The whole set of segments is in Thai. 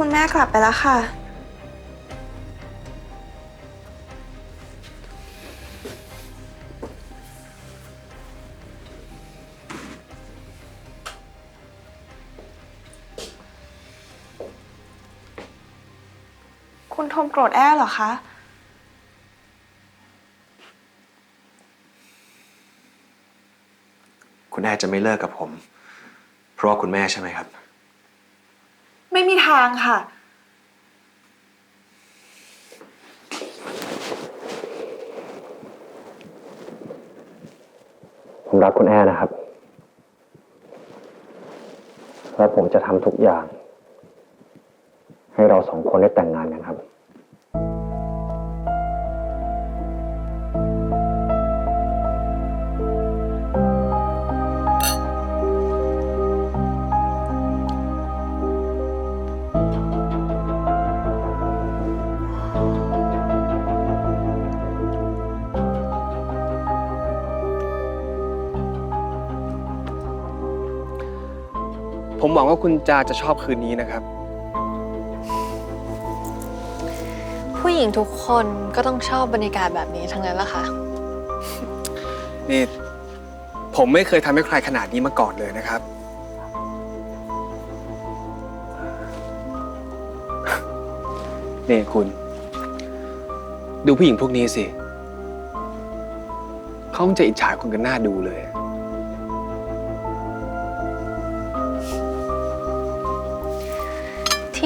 คุณแม่กลับไปแล้วค่ะ คุณทมโกรธแอ้เหรอคะ คุณแม่จะไม่เลิกกับผม เพราะว่าคุณแม่ใช่ไหมครับ ไม่มีทางค่ะ ผมรักคุณแอ้นะครับ และผมจะทำทุกอย่าง ให้เราสองคนได้แต่งงานกันครับ ผมหวังว่าคุณจาจะชอบคืนนี้นะครับ ผู้หญิงทุกคนก็ต้องชอบบรรยากาศแบบนี้ทั้งนั้นแหละค่ะ นี่ ผมไม่เคยทำให้ใครขนาดนี้มาก่อนเลยนะครับ นี่คุณ ดูผู้หญิงพวกนี้สิเขาคงจะอิจฉาคุณกันหน้าดูเลย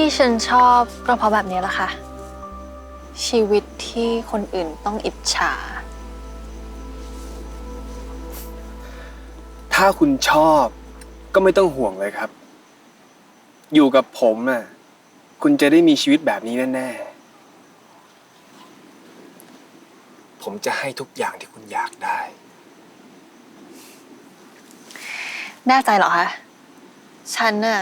ที่ฉันชอบก็เพราะแบบนี้แหละค่ะ ชีวิตที่คนอื่นต้องอิจฉา ถ้าคุณชอบก็ไม่ต้องห่วงเลยครับ อยู่กับผมน่ะคุณจะได้มีชีวิตแบบนี้แน่ๆ ผมจะให้ทุกอย่างที่คุณอยากได้ แน่ใจเหรอคะ ฉันน่ะ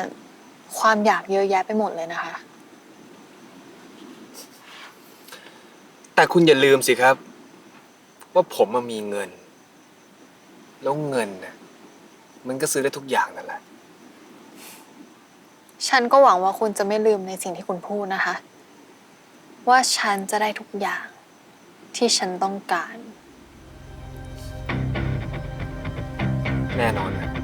ความอยากเยอะแยะไปหมดเลยนะคะ แต่คุณอย่าลืมสิครับ ว่าผมมามีเงิน แล้วเงินน่ะมันก็ซื้อได้ทุกอย่างนั่นแหละ ฉันก็หวังว่าคุณจะไม่ลืมในสิ่งที่คุณพูดนะคะ ว่าฉันจะได้ทุกอย่างที่ฉันต้องการ แน่นอนนะ